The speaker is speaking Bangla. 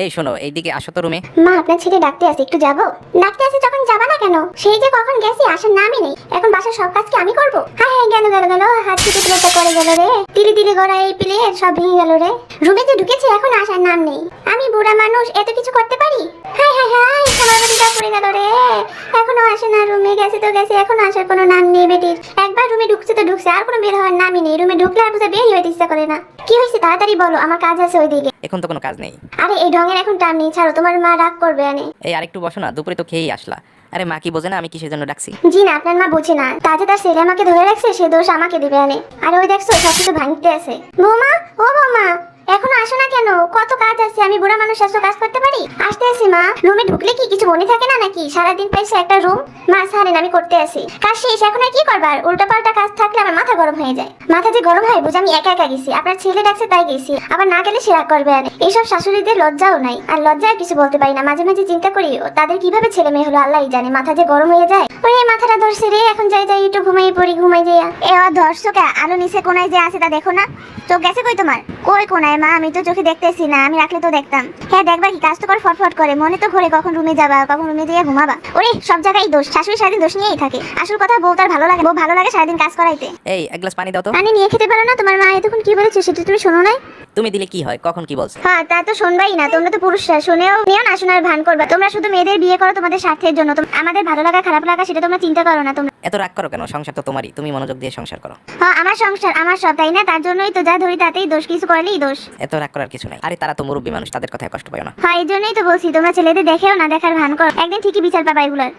এই, শোনো, এইদিকে আসো তো রুমে মা, আপনার ছেলে ডাকতে আছে একটু যাব? ডাকতে আছে যখন যাবা না কেন? সেই যে কখন গেছি, আসার নামই নেই। এখন বাসার সব কাজ কি আমি করব? হ্যাঁ হ্যাঁ গেল গেল গেল, হাত থেকে প্লেটটা করে গেল রে। তিলি তিলি গড়া এই প্লেট সব ভেঙে গেল রে। রুমে যে ঢুকেছে, এখন আসার নাম নেই। আমি বুড়া মানুষ এত কিছু করতে পারি? হ্যাঁ হ্যাঁ হ্যাঁ আমার বাড়িটা পড়ে গেল রে। এখনও আসে না রুমে গেছে তো গেছে, এখন আসার কোনো নাম নেই বেটির। একবার রুমে ঢুকছে তো ঢুকছে, আর কোনো বের হওয়ার নামই নেই। রুমে ঢুকলে আর বুঝে বের হইতে ইচ্ছা করে না। কি হয়েছে? তাড়াতাড়ি বলো আমার কাজ আছে ওইদিকে। এখন তো কোনো কাজ নেই। আরে এই ঢঙের এখন টান নেই ছাড়ো তোমার মা রাগ করবে আনে। এই আরেকটু বসো না দুপুরে তো খেয়েই আসলা। আরে মা কি বোঝে না আমি কিসের জন্য ডাকছি? জি না আপনার মা বোঝে না। তাতে তার ছেলে আমাকে ধরে রাখছে সে দোষ আমাকে দিবে আনে। আর ওই দেখছ সব কিছু ভাঙতে আছে। বৌমা ও বৌমা। এখনও আসো না কেন? কত কাজ আছে, আমি বুড়া মানুষ এত কাজ করতে পারি? আসতে আসি, মা। রুমে ঢুকলে কি কিছু মনে থাকে না নাকি? সারাদিন পাইছো একটা রুম। মা সারেন আমি করতে আসি। কাজ শেষ, এখন আর কি করবার? উল্টা পাল্টা কাজ থাকলে আমার মাথা গরম হয়ে যায়। মাথা যে গরম হয়, বুঝে আমি একা একা গেছি। আপনার ছেলে ডাকছে, তাই গেছি। আবার না গেলে সে রাগ করবে আর। এইসব শাশুড়িদের লজ্জাও নাই। আর লজ্জায় কিছু বলতে পারি না। মাঝে মাঝে চিন্তা করি তাদের কীভাবে ছেলে মেয়ে হলো আল্লাহই জানে। মাথা যে গরম হয়ে যায়। ওরে, মাথাটা ধরছে রে। এখন যাই যাই, একটু ঘুমাই পড়ি, ঘুমাই যাই। এ ধরছো কে আলো নিচে কোনায় যে আছে তা দেখো না। চোখ গেছে কই তোমার? কই কোনায় মা? আমি তো চোখে দেখতেছি না আমি রাখলে তো দেখতাম। হ্যাঁ দেখবা কি কাজ তো করে ফটফট করে মনে তো ঘরে কখন রুমে যাবা কখন রুমে দিয়ে ঘুমাবা। ওরে সব জায়গায় দোষ শাশুড়ি সারাদিন দোষ নিয়েই থাকে। আসল কথা বউ তার ভালো লাগে বউ ভালো লাগে সারাদিন কাজ করাইতে। এই এক গ্লাস পানি দাও তো। পানি নিয়ে খেতে পারো না? তোমার মা এতক্ষণ কি বলেছে সেটা তুমি শোনো নাই? তুমি দিলে কি হয়? কখন কি বলছে? হ্যাঁ তা তো শুনবাই না তোমরা তো পুরুষরা শুনেও নিও না শোনার ভান করবা। তোমরা শুধু মেয়েদের বিয়ে করো তোমাদের স্বার্থের জন্য। আমাদের ভালো লাগা খারাপ লাগা সেটা তোমরা চিন্তা করো না তোমরা এত রাগ করো কেন? সংসার তো তোমারই তুমি মনোযোগ দিয়ে সংসার করো। হ্যাঁ আমার সংসার আমার সব তাই না? তার জন্যই তো যা ধরি তাতেই দোষ কিছু করলেই দোষ। এত রাগ করার কিছু নাই। আরে তারা তো মুরব্বী মানুষ তাদের কথায় কষ্ট পায় না। হ্যাঁ এই জন্যই তো বলছি তোমরা ছেলেদের দেখেও না দেখার ভান করো। একদিন ঠিকই বিচার পাবা এগুলার।